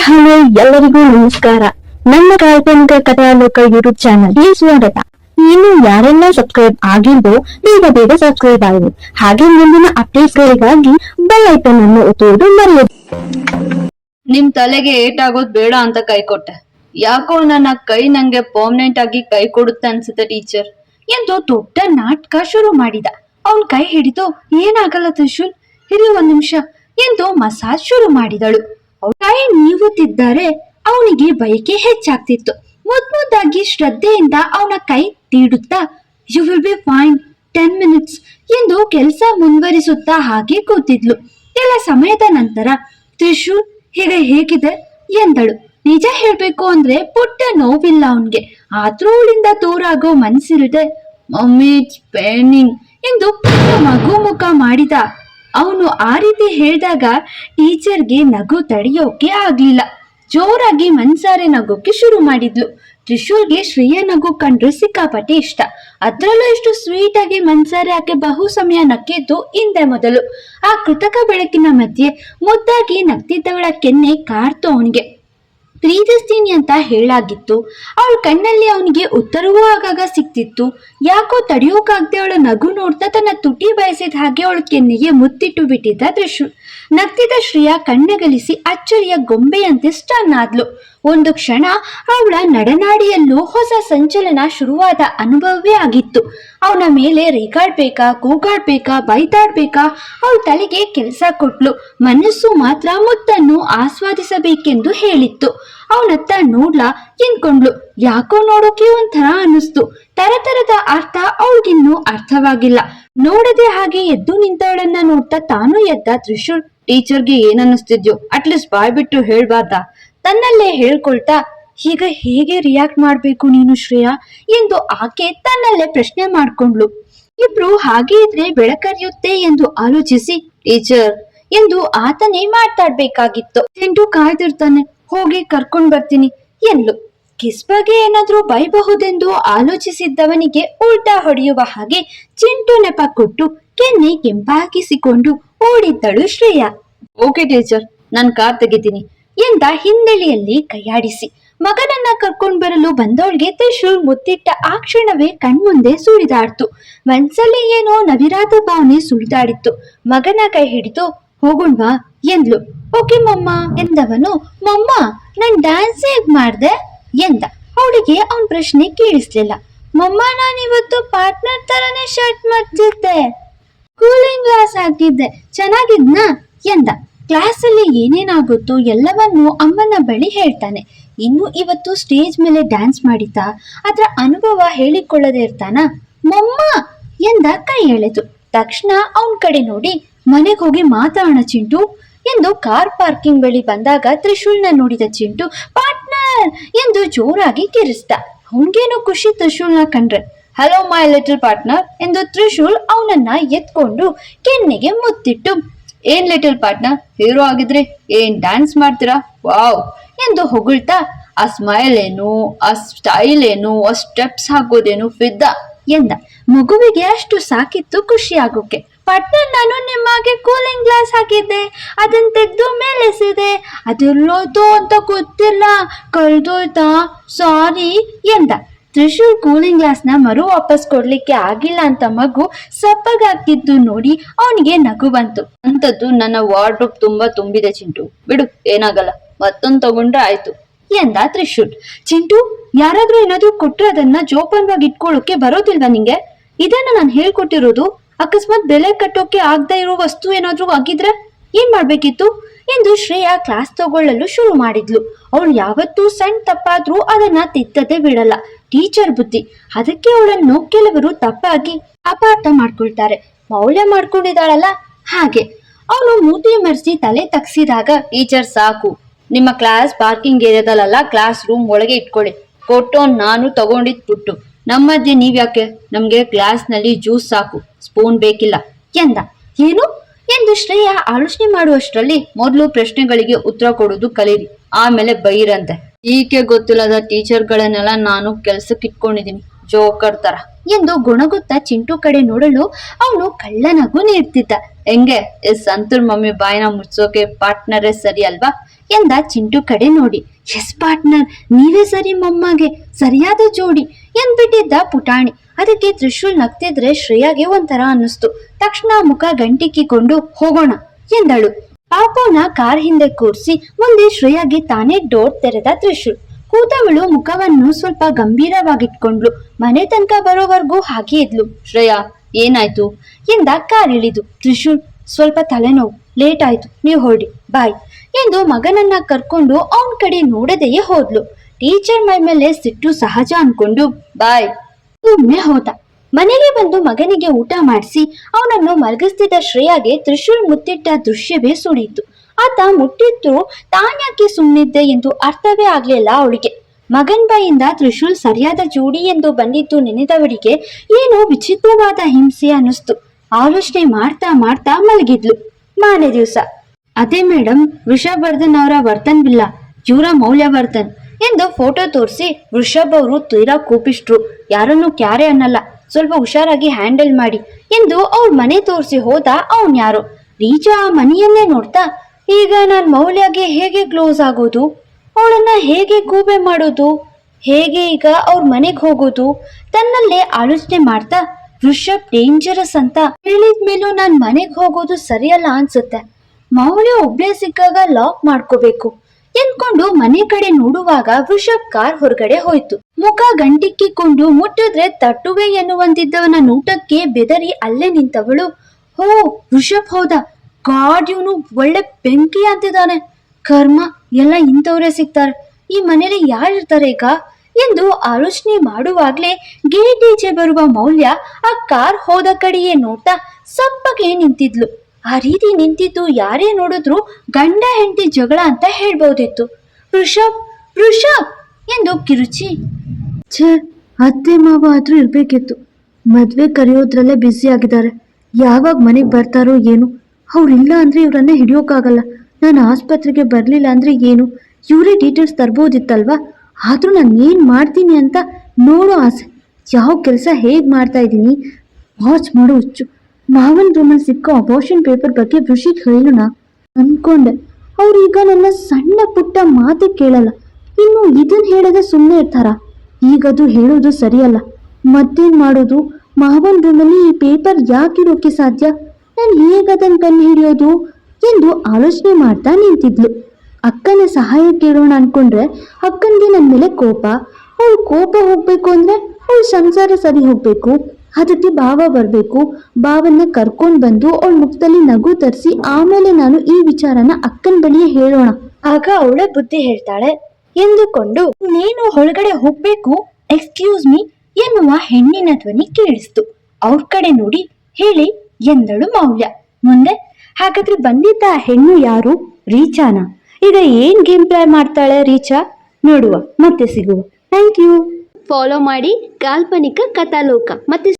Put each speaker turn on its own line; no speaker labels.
Hello ಎಲ್ಲರಿಗೂ ನಮಸ್ಕಾರ. ನನ್ನ ಕಾಲ್ಪನಿಕ ಕಥಾಲೋಕ ಯೂಟ್ಯೂಬ್ ಚಾನಲ್ಗೆ ಸ್ವಾಗತ. ಇನ್ನು ಯಾರೆಲ್ಲ ಸಬ್ಸ್ಕ್ರೈಬ್ ಆಗಿಲ್ವೋ, ಬೇಗ ಬೇಗ ಸಬ್ಸ್ಕ್ರೈಬ್ ಆಗಿ ಹಾಗೆ ಮುಂದಿನ ಅಪ್ಡೇಟ್ಸ್ಗಳಿಗಾಗಿ ಬೆಲ್ ಐಕನ್ ಅನ್ನು ಒತ್ತುವುದು ಮರೆಯದು.
ನಿಮ್ ತಲೆಗೆ ಏಟಾಗೋದ್ ಬೇಡ ಅಂತ ಕೈ ಕೊಟ್ಟೆ. ಯಾಕೋ ನನ್ನ ಕೈ ನಂಗೆ ಪರ್ಮನೆಂಟ್ ಆಗಿ ಕೈ ಕೊಡುತ್ತೆ ಅನ್ಸುತ್ತೆ ಟೀಚರ್ ಎಂದು ದೊಡ್ಡ ನಾಟಕ ಶುರು ಮಾಡಿದ. ಅವನ್ ಕೈ ಹಿಡಿದು ಏನಾಗಲ್ಲ ತ್ರಿಶೂಲ್? ಹಿರಿಯ ಒಂದ್ ನಿಮಿಷ ಎಂದು ಮಸಾಜ್ ಶುರು ಮಾಡಿದಳು. ಕೈ ನೀವುತ್ತಿದ್ದರೆ ಅವನಿಗೆ ಬಯಕೆ ಹೆಚ್ಚಾಗ್ತಿತ್ತು. ಮೊದ್ಮೊದಾಗಿ ಶ್ರದ್ಧೆಯಿಂದ ಅವನ ಕೈ ತೀಡುತ್ತಾ you will be fine ten minutes ಎಂದು ಕೆಲಸ ಮುಂದುವರಿಸುತ್ತಾ ಹಾಗೆ ಕೂತಿದ್ಲು. ಕೆಲ ಸಮಯದ ನಂತರ ತ್ರಿಶೂಲ್ ಹೀಗೆ ಹೇಗಿದೆ? ಎಂದಳು. ನಿಜ ಹೇಳ್ಬೇಕು ಅಂದ್ರೆ ಪುಟ್ಟ ನೋವಿಲ್ಲ ಅವನ್ಗೆ. ಆದ್ರೂ ಅವಳಿಂದ ದೂರ ಆಗೋ ಮನ್ಸಿರದೆ ಮಮ್ಮಿ ಪೇನಿಂಗ್ ಎಂದು ಪುಟ್ಟ ಮಗು ಮುಖ ಮಾಡಿದ ಅವನು ಆ ರೀತಿ ಹೇಳಿದಾಗ ಟೀಚರ್ಗೆ ನಗು ತಡೆಯೋಕೆ ಆಗ್ಲಿಲ್ಲ. ಜೋರಾಗಿ ಮನ್ಸಾರೆ ನಗೋಕೆ ಶುರು ಮಾಡಿದ್ಲು. ತ್ರಿಶೂಲ್ಗೆ ಶ್ರೇಯ ನಗು ಕಂಡ್ರೆ ಸಿಕ್ಕಾಪಟ್ಟೆ ಇಷ್ಟ. ಅದರಲ್ಲೂ ಇಷ್ಟು ಸ್ವೀಟ್ ಆಗಿ ಮನ್ಸಾರೆ ಆಕೆ ಬಹು ಸಮಯ ನಕ್ಕಿದ್ದು ಹಿಂದೆ ಮೊದಲು. ಆ ಕೃತಕ ಬೆಳಕಿನ ಮಧ್ಯೆ ಮುದ್ದಾಗಿ ನಗ್ತಿದ್ದವಳ ಕೆನ್ನೆ ಕಾರ್ತು ಅವನಿಗೆ. ಪ್ರೀತಿಸ್ತೀನಿ ಅಂತ ಹೇಳಾಗಿತ್ತು ಅವಳ ಕಣ್ಣಲ್ಲಿ ಅವನಿಗೆ ಉತ್ತರವೂ ಆಗಾಗ ಸಿಕ್ತಿತ್ತು. ಯಾಕೋ ತಡೆಯೋಕಾಗ್ದೆ ಅವಳ ನಗು ನೋಡ್ತಾ ತನ್ನ ತುಟಿ ಬಯಸಿದ ಹಾಗೆ ಅವಳ ಕೆನ್ನಿಗೆ ಮುತ್ತಿಟ್ಟು ಬಿಟ್ಟಿದ್ದ ದೃಶ್ಯ. ನಗ್ತಿದ ಶ್ರೇಯಾ ಕಣ್ಣಗಲಿಸಿ ಅಚ್ಚರಿಯ ಗೊಂಬೆಯಂತೆ ಸ್ಟನ್ ಆದ್ಲು. ಒಂದು ಕ್ಷಣ ಅವಳ ನಡನಾಡಿಯಲ್ಲೂ ಹೊಸ ಸಂಚಲನ ಶುರುವಾದ ಅನುಭವವೇ ಆಗಿತ್ತು. ಅವನ ಮೇಲೆ ರೇಗಾಡ್ಬೇಕಾ, ಕೂಗಾಡ್ಬೇಕಾ ಬೈತಾಡ್ಬೇಕಾ ಅವಳ ತಲೆಗೆ ಕೆಲಸ ಕೊಟ್ಲು. ಮನಸ್ಸು ಮಾತ್ರ ಮುತ್ತನ್ನು ಆಸ್ವಾದಿಸಬೇಕೆಂದು ಹೇಳಿತ್ತು. ಅವನತ್ತ ನೋಡ್ಲಾ ಎಂದ್ಕೊಂಡ್ಲು. ಯಾಕೋ ನೋಡೋಕೆ ಒಂಥರ ಅನ್ನಿಸ್ತು. ತರತರದ ಅರ್ಥ ಅವಳಿಗಿನ್ನೂ ಅರ್ಥವಾಗಿಲ್ಲ. ನೋಡದೆ ಹಾಗೆ ಎದ್ದು ನಿಂತವಳನ್ನ ನೋಡ್ತಾ ತಾನು ಎದ್ದ ತ್ರಿಶೂರ್ ಟೀಚರ್ಗೆ ಏನನ್ನಿಸ್ತಿದ್ಯೋ, ಅಟ್ಲೀಸ್ಟ್ ಬಾಯ್ ಬಿಟ್ಟು ಹೇಳ್ಬಾರ್ದಾ? ತನ್ನಲ್ಲೇ ಹೇಳ್ಕೊಳ್ತಾ ಈಗ ಹೇಗೆ ರಿಯಾಕ್ಟ್ ಮಾಡ್ಬೇಕು ನೀನು ಶ್ರೇಯಾ? ಎಂದು ಆಕೆ ತನ್ನಲ್ಲೇ ಪ್ರಶ್ನೆ ಮಾಡ್ಕೊಂಡ್ಲು ಇಬ್ರು ಹಾಗೆ ಇದ್ರೆ ಬೆಳಕರಿಯುತ್ತೆ ಎಂದು ಆಲೋಚಿಸಿ, ಟೀಚರ್, ಎಂದು ಆತನೇ ಮಾತಾಡ್ಬೇಕಾಗಿತ್ತು. ಚಿಂಟು ಕಾಯ್ದಿರ್ತಾನೆ, ಹೋಗಿ ಕರ್ಕೊಂಡ್ ಬರ್ತೀನಿ, ಎಂದ್ಲು. ಕಿಸ್ ಬಗ್ಗೆ ಏನಾದ್ರೂ ಬೈಬಹುದೆಂದು ಆಲೋಚಿಸಿದ್ದವನಿಗೆ ಉಲ್ಟಾ ಹೊಡೆಯುವ ಹಾಗೆ ಚಿಂಟು ನೆಪ ಕೊಟ್ಟು ಕೆನ್ನೆ ಕೆಂಪಾಗಿಸಿಕೊಂಡು ಓಡಿದ್ದಳು ಶ್ರೇಯಾ. ಓಕೆ ಟೀಚರ್ ನಾನ್ ಕಾರ್ ತೆಗಿತೀನಿ. ಎಂದ ಹಿನ್ನೆಲೆಯಲ್ಲಿ ಕೈಯಾಡಿಸಿ. ಮಗನನ್ನ ಕರ್ಕೊಂಡ್ ಬರಲು ಬಂದವಳಿಗೆ ತ್ರಿಶೂಲ್ ಮುತ್ತಿಟ್ಟ ಆ ಕ್ಷಣವೇ ಕಣ್ಮುಂದೆ ಸುಳಿದಾಡ್ತು ಮನ್ಸಲ್ಲಿ ಏನೋ ನವಿರಾದ ಭಾವನೆ ಸುಳಿದಾಡಿತ್ತು ಮಗನ ಕೈ ಹಿಡಿದು ಹೋಗುಣ್ವಾ ಎಂದ್ಲು. ಓಕೆ ಮಮ್ಮ, ಎಂದವನು. ಮಮ್ಮ, ನನ್ ಡ್ಯಾನ್ಸ್ ಹೇಗ್ ಮಾಡ್ದೆ? ಎಂದ. ಅವಳಿಗೆ ಅವನ್ ಪ್ರಶ್ನೆ ಕೇಳಿಸ್ಲಿಲ್ಲ. ಮಮ್ಮ ನಾನಿವತ್ತು ಪಾರ್ಟ್ನರ್ ತರನೇ ಶರ್ಟ್ ಮಾಡ್ತಿದ್ದೆ. ಕೂಲಿಂಗ್ ಗ್ಲಾಸ್ ಹಾಕಿದ್ದೆ ಚೆನ್ನಾಗಿದ್ನಾ? ಎಂದ. ಕ್ಲಾಸಲ್ಲಿ ಏನೇನಾಗುತ್ತೋ ಎಲ್ಲವನ್ನೂ ಅಮ್ಮನ ಬಳಿ ಹೇಳ್ತಾನೆ. ಇನ್ನು ಇವತ್ತು ಸ್ಟೇಜ್ ಮೇಲೆ ಡ್ಯಾನ್ಸ್ ಮಾಡಿತಾ ಅದರ ಅನುಭವ ಹೇಳಿಕೊಳ್ಳದೆ ಇರ್ತಾನ? ಮಮ್ಮ! ಎಂದ ಕೈ ಎಳೆದು. ತಕ್ಷಣ ಅವನ್ ಕಡೆ ನೋಡಿ, ಮನೆಗೆ ಹೋಗಿ ಮಾತಾಡೋಣ ಚಿಂಟು ಎಂದು ಕಾರ್ ಪಾರ್ಕಿಂಗ್ ಬಳಿ ಬಂದಾಗ ತ್ರಿಶೂಲ್ನ ನೋಡಿದ ಚಿಂಟು, ಪಾರ್ಟ್ನರ್! ಎಂದು ಜೋರಾಗಿ ಕಿರಿಸ್ದ. ಅವನ್ಗೇನೋ ಖುಷಿ ತ್ರಿಶೂಲ್ನ ಕಂಡ್ರೆ? Hello my little partner! ಎಂದು ತ್ರಿಶೂಲ್ ಅವನನ್ನ ಎತ್ಕೊಂಡು ಕೆನ್ನೆಗೆ ಮುತ್ತಿಟ್ಟು ಏನ್ ಲಿಟಲ್ ಪಾರ್ಟ್ನರ್ ಹೀರೋ ಆಗಿದ್ರೆ ಏನ್ ಡ್ಯಾನ್ಸ್ ಮಾಡ್ತೀರಾ? ವಾವ್. ಎಂದು ಹೊಗಳ್ತಾ, ಆ ಸ್ಮೈಲ್ ಏನು, ಆ ಸ್ಟೈಲ್ ಏನು, ಆ ಸ್ಟೆಪ್ಸ್ ಹಾಕೋದೇನು ಫಿದ್ದ? ಎಂದ. ಮಗುವಿಗೆ ಅಷ್ಟು ಸಾಕಿತ್ತು ಖುಷಿ ಆಗೋಕೆ. ಪಾರ್ಟ್ನರ್ ನಾನು ನಿಮಗೆ ಕೂಲಿಂಗ್ ಗ್ಲಾಸ್ ಹಾಕಿದ್ದೆ. ಅದನ್ನ ತೆಗೆದು ಮೇಲೆಸಿದೆ. ಅದೆಲ್ಲೋಯ್ತು ಅಂತ ಗೊತ್ತಿಲ್ಲ. ಕಳ್ದೋಯ್ತಾ? ಸಾರಿ ಎಂದ. ತ್ರಿಶೂಲ್ ಕೂಲಿಂಗ್ ಗ್ಲಾಸ್ನ ಮರು ವಾಪಸ್ ಕೊಡ್ಲಿಕ್ಕೆ ಆಗಿಲ್ಲ ಅಂತ ಮಗು ಸಪ್ಪಗಾಗ್ತಿದ್ದು ನೋಡಿ ಅವನಿಗೆ ನಗು ಬಂತು. ಅಂತದ್ದು ನನ್ನ ವಾರ್ಡ್ರೋಬ್ ತುಂಬಾ ತುಂಬಿದೆ ಚಿಂಟು. ಬಿಡು, ಏನಾಗಲ್ಲ. ಮತ್ತೊಂದು ತಗೊಂಡ್ರೆ ಆಯ್ತು ಎಂದ ತ್ರಿಶೂಲ್. ಚಿಂಟು, ಯಾರಾದ್ರೂ ಏನಾದ್ರೂ ಕೊಟ್ರೆ ಅದನ್ನ ಜೋಪಾನವಾಗಿ ಇಟ್ಕೊಳ್ಳೋಕೆ ಬರೋದಿಲ್ವಾ ನಿಂಗೆ? ಇದನ್ನ ನಾನು ಹೇಳ್ಕೊಟ್ಟಿರೋದು ಅಕಸ್ಮಾತ್ ಬೆಲೆ ಕಟ್ಟೋಕೆ ಆಗದೆ ಇರೋ ವಸ್ತು ಏನಾದ್ರೂ ಆಗಿದ್ರೆ ಏನ್ ಮಾಡ್ಬೇಕಿತ್ತು? ಎಂದು ಶ್ರೇಯಾ ಕ್ಲಾಸ್ ತಗೊಳ್ಳಲು ಶುರು ಮಾಡಿದ್ಲು. ಅವಳು ಯಾವತ್ತೂ ಸಣ್ಣ ತಪ್ಪಾದ್ರೂ ಅದನ್ನ ತಿದ್ದದೆ ಬಿಡಲ್ಲ. ಟೀಚರ್ ಬುದ್ಧಿ. ಅದಕ್ಕೆ ಅವಳನ್ನು ಕೆಲವರು ತಪ್ಪಾಗಿ ಅಪಾರ್ಥ ಮಾಡ್ಕೊಳ್ತಾರೆ. ಮೌಲ್ಯ ಮಾಡ್ಕೊಂಡಿದ್ದಾಳಲ್ಲ? ಹಾಗೆ. ಅವನು ಮೂತಿ ಮರೆಸಿ ತಲೆ ತಗ್ಸಿದಾಗ, ಟೀಚರ್ ಸಾಕು. ನಿಮ್ಮ ಕ್ಲಾಸ್ ಪಾರ್ಕಿಂಗ್ ಏರಿಯಾದಲ್ಲ ಕ್ಲಾಸ್ ರೂಮ್ ಒಳಗೆ ಇಟ್ಕೊಳ್ಳಿ. ಕೊಟ್ಟು ನಾನು ತಗೊಂಡಿದ್ ಬಿಟ್ಟು ನಮ್ಮದ್ದೆ ನೀವ್ಯಾಕೆ? ನಮ್ಗೆ ಕ್ಲಾಸ್ನಲ್ಲಿ ಜ್ಯೂಸ್ ಸಾಕು. ಸ್ಪೂನ್ ಬೇಕಿಲ್ಲ. ಎಂದ. ಏನು? ಎಂದು ಶ್ರೇಯ ಆಲೋಚನೆ ಮಾಡುವಷ್ಟರಲ್ಲಿ ಮೊದಲು ಪ್ರಶ್ನೆಗಳಿಗೆ ಉತ್ತರ ಕೊಡೋದು ಕಲೀರಿ. ಆಮೇಲೆ ಬೈರಂತೆ. ಈಕೆ ಗೊತ್ತಿಲ್ಲದ ಟೀಚರ್ಗಳನ್ನೆಲ್ಲ ನಾನು ಕೆಲ್ಸಕ್ಕೆ ಇಟ್ಕೊಂಡಿದ್ದೀನಿ, ಜೋಕರ್ ತರ. ಎಂದು ಗುಣಗುತ್ತ ಚಿಂಟು ಕಡೆ ನೋಡಲು ಅವನು ಕಳ್ಳನಗು ನೀಡ್ತಿದ್ದ. ಹೆಂಗೆ ಎಸ್ ಸಂತೂರ್ ಮಮ್ಮಿ, ಬಾಯಿನ ಮುಚ್ಚೋಕೆ ಪಾರ್ಟ್ನರೇ ಸರಿ ಅಲ್ವಾ? ಎಂದ ಚಿಂಟು ಕಡೆ ನೋಡಿ. ಎಸ್ ಪಾರ್ಟ್ನರ್, ನೀವೇ ಸರಿ ಮಮ್ಮಗೆ, ಸರಿಯಾದ ಜೋಡಿ, ಎಂದ್ಬಿಟ್ಟಿದ್ದ ಪುಟಾಣಿ. ಅದಕ್ಕೆ ತ್ರಿಶೂಲ್ ನಗ್ತಿದ್ರೆ ಶ್ರೇಯಾಗೆ ಒಂಥರ ಅನ್ನಿಸ್ತು. ತಕ್ಷಣ ಮುಖ ಗಂಟಿಕ್ಕಿಕೊಂಡು, ಹೋಗೋಣ, ಎಂದಳು. ಪಾಪುನ ಕಾರ್ ಹಿಂದೆ ಕೂರಿಸಿ ಮುಂದೆ ಶ್ರೇಯಾಗೆ ತಾನೇ ಡೋರ್ ತೆರೆದ ತ್ರಿಶೂಲ್ ಕೂತವಳು ಮುಖವನ್ನು ಸ್ವಲ್ಪ ಗಂಭೀರವಾಗಿಟ್ಕೊಂಡ್ಲು ಮನೆ ತನಕ ಬರೋವರೆಗೂ ಹಾಗೆ ಇದ್ಲು. ಶ್ರೇಯಾ, ಏನಾಯ್ತು? ಎಂದ ಕಾರ್ ಇಳಿದು. ತ್ರಿಶೂಲ್ ಸ್ವಲ್ಪ ತಲೆನೋವು. ಲೇಟ್ ಆಯ್ತು. ನೀವು ಹೊರಡಿ. ಬಾಯ್ ಎಂದು ಮಗನನ್ನ ಕರ್ಕೊಂಡು ಅವನ ಕಡೆ ನೋಡದೆಯೇ ಹೋದ್ಲು. ಟೀಚರ್ ಮೈ ಮೇಲೆ ಸಿಟ್ಟು ಸಹಜ ಅನ್ಕೊಂಡು, ಬಾಯ್. ಒಮ್ಮೆ ಹೋದ. ಮನೆಗೆ ಬಂದು ಮಗನಿಗೆ ಊಟ ಮಾಡಿಸಿ ಅವನನ್ನು ಮಲಗಿಸ್ತಿದ್ದ ಶ್ರೇಯಾಗೆ ತ್ರಿಶೂಲ್ ಮುತ್ತಿಟ್ಟ ದೃಶ್ಯವೇ ಸುಳಿಯಿತು. ಆತ ಮುಟ್ಟಿದ್ರು, ತಾನ್ಯಾಕೆ ಸುಮ್ಮನಿದ್ದೆ ಎಂದು ಅರ್ಥವೇ ಆಗ್ಲಿಲ್ಲ ಅವಳಿಗೆ. ಮಗನ್ ಬಾಯಿಂದ ತ್ರಿಶೂಲ್ ಸರಿಯಾದ ಜೋಡಿ ಎಂದು ಬಂದಿದ್ದು ನೆನೆದವಳಿಗೆ ಏನು ವಿಚಿತ್ರವಾದ ಹಿಂಸೆ ಅನ್ನಿಸ್ತು. ಆಲೋಚನೆ ಮಾಡ್ತಾ ಮಾಡ್ತಾ ಮಲಗಿದ್ಲು. ಮಾನೆ ದಿವಸ. ಅದೇ ಮೇಡಮ್ ವೃಷಭವರ್ಧನ್ ಅವರ ವರ್ತನ್ ಬಿಲ್ಲ ಇವರ ಮೌಲ್ಯವರ್ಧನ್ ಎಂದು ಫೋಟೋ ತೋರಿಸಿ ವೃಷಭ್ ಅವರು ತೀರಾ ಕೂಪಿಸ್ಟ್ರು. ಯಾರನ್ನು ಕ್ಯಾರೆ ಅನ್ನಲ್ಲ. ಸ್ವಲ್ಪ ಹುಷಾರಾಗಿ ಹ್ಯಾಂಡಲ್ ಮಾಡಿ ಎಂದು ಅವ್ರ ಮನೆ ತೋರಿಸಿ ಹೋದ ಅವನ್ ಯಾರು. ರೀಚಾ ಆ ಮನೆಯನ್ನೇ ನೋಡ್ತಾ, ಈಗ ನಾನ್ ಮೌಲ್ಯಗೆ ಹೇಗೆ ಕ್ಲೋಸ್ ಆಗೋದು? ಅವಳನ್ನ ಹೇಗೆ ಗೂಬೆ ಮಾಡೋದು? ಹೇಗೆ ಈಗ ಅವ್ರ ಮನೆಗೆ ಹೋಗೋದು? ತನ್ನಲ್ಲೇ ಆಲೋಚನೆ ಮಾಡ್ತಾ, ವೃಷಭ್ ಡೇಂಜರಸ್ ಅಂತ ಹೇಳಿದ್ಮೇಲೂ ನಾನ್ ಮನೆಗೆ ಹೋಗೋದು ಸರಿಯಲ್ಲ ಅನ್ಸುತ್ತೆ. ಮೌಲ್ಯ ಒಬ್ಳೆ ಸಿಕ್ಕಾಗ ಲಾಕ್ ಮಾಡ್ಕೋಬೇಕು. ಎಂದ್ಕೊಂಡು ಮನೆ ಕಡೆ ನೋಡುವಾಗ ವೃಷಭ್ ಕಾರ್ ಹೊರಗಡೆ ಹೋಯ್ತು. ಮುಖ ಗಂಟಿಕ್ಕಿಕೊಂಡು ಮುಟ್ಟಿದ್ರೆ ತಟ್ಟುವೆ ಎನ್ನುವಂತಿದ್ದವನ ನೋಟಕ್ಕೆ ಬೆದರಿ ಅಲ್ಲೇ ನಿಂತವಳು. ಹೋ, ವೃಷಭ್ ಹೌದ? ಗಾಡ್, ಇವನು ಒಳ್ಳೆ ಬೆಂಕಿ ಅಂತಿದ್ದಾನೆ. ಕರ್ಮ, ಎಲ್ಲ ಇಂಥವ್ರೆ ಸಿಗ್ತಾರೆ. ಈ ಮನೇಲಿ ಯಾರಿರ್ತಾರೆ ಈಗ? ಎಂದು ಆಲೋಚನೆ ಮಾಡುವಾಗ್ಲೇ ಗೇಟ್ ಈಚೆ ಬರುವ ಮೌಲ್ಯ ಆ ಕಾರ್ ಹೋದ ಕಡೆಯೇ ನೋಡ್ತಾ ಸಪ್ಪಗೆ ನಿಂತಿದ್ಲು. ಆ ರೀತಿ ನಿಂತಿದ್ದು ಯಾರೇ ನೋಡಿದ್ರು ಗಂಡ ಹೆಂಡತಿ ಜಗಳ ಅಂತ ಹೇಳ್ಬಹುದಿತ್ತು ಋಷಭ್ ವೃಷಭ್! ಎಂದು ಕಿರುಚಿ.
ಛೇ, ಅತ್ತೆ ಮಾವ ಆದ್ರೂ ಇರ್ಬೇಕಿತ್ತು. ಮದ್ವೆ ಕರೆಯೋದ್ರಲ್ಲೇ ಬ್ಯುಸಿ ಆಗಿದ್ದಾರೆ. ಯಾವಾಗ ಮನೆಗೆ ಬರ್ತಾರೋ ಏನು. ಅವ್ರಿಲ್ಲ ಅಂದ್ರೆ ಇವ್ರನ್ನ ಹಿಡಿಯೋಕ್ಕಾಗಲ್ಲ ನಾನು ಆಸ್ಪತ್ರೆಗೆ ಬರಲಿಲ್ಲ ಅಂದ್ರೆ ಏನು? ಇವರೇ ಡೀಟೇಲ್ಸ್ ತರ್ಬೋದಿತ್ತಲ್ವಾ? ಆದ್ರೂ ನಾನು ಏನು ಮಾಡ್ತೀನಿ ಅಂತ ನೋಡೋ ಆಸೆ. ಯಾವ ಕೆಲಸ ಹೇಗೆ ಮಾಡ್ತಾ ಇದ್ದೀನಿ? ವಾಚ್ ಮಾಡೋ ಹುಚ್ಚು. ಮಾವನ್ ರೂಮಲ್ಲಿ ಸಿಕ್ಕೋ ಅಬೋಷನ್ ಪೇಪರ್ ಬಗ್ಗೆ ಋಷಿಗ್ ಹೇಳೋಣ ಅನ್ಕೊಂಡೆ. ಅವ್ರೀಗ ನನ್ನ ಸಣ್ಣ ಪುಟ್ಟ ಮಾತೆ ಕೇಳಲ್ಲ. ಇನ್ನು ಇದನ್ ಹೇಳದೆ ಸುಮ್ಮನೆ ಇರ್ತಾರ. ಈಗದು ಹೇಳೋದು ಸರಿಯಲ್ಲ. ಮತ್ತೇನ್ ಮಾಡೋದು? ಮಾವನ್ ರೂಮಲ್ಲಿ ಈ ಪೇಪರ್ ಯಾಕಿರೋಕೆ ಸಾಧ್ಯ? ನಾನು ಹೇಗದನ್ ಕಣ್ಣು ಹಿಡಿಯೋದು? ಎಂದು ಆಲೋಚನೆ ಮಾಡ್ತಾ ನಿಂತಿದ್ಲು. ಅಕ್ಕನ ಸಹಾಯ ಕೇಳೋಣ ಅನ್ಕೊಂಡ್ರೆ ಅಕ್ಕನಿಗೆ ನನ್ನ ಮೇಲೆ ಕೋಪ. ಅವಳು ಕೋಪ ಹೋಗ್ಬೇಕು ಅಂದ್ರೆ ಅವಳು ಸಂಸಾರ ಸರಿ ಹೋಗ್ಬೇಕು. ಅದಕ್ಕೆ ಭಾವ ಬರಬೇಕು. ಭಾವನ್ನ ಕರ್ಕೊಂಡು ಬಂದು ಅವಳ ಮುಖದಲ್ಲಿ ನಗು ತರಿಸಿ ಆಮೇಲೆ ನಾನು ಈ ವಿಚಾರನ ಅಕ್ಕನ ಬಳಿಯೇ ಹೇಳೋಣ.
ಆಗ ಅವಳ ಬುದ್ಧಿ ಹೇಳ್ತಾಳೆ ಎಂದುಕೊಂಡು ನೀನು ಹೊರಗಡೆ ಹೋಗ್ಬೇಕು? ಎಕ್ಸ್ಕ್ಯೂಸ್ ಮೀ ಎನ್ನುವ ಹೆಣ್ಣಿನ ಧ್ವನಿ ಕೇಳಿಸ್ತು. ಅವ್ರ ಕಡೆ ನೋಡಿ ಹೇಳಿ ಎಂದಳು ಮೌಲ್ಯ. ಮುಂದೆ ಹಾಗಾದ್ರೆ ಬಂದಿದ್ದ ಹೆಣ್ಣು ಯಾರು? ರೀಚಾನ. ಈಗ ಏನ್ ಗೇಮ್ ಪ್ಲೇ ಮಾಡ್ತಾಳೆ ರೀಚಾ? ನೋಡುವ ಮತ್ತೆ ಸಿಗುವ. ಥ್ಯಾಂಕ್ ಯು ಫಾಲೋ ಮಾಡಿ ಕಾಲ್ಪನಿಕ ಕಥಾಲೋಕ ಮತ್ತೆ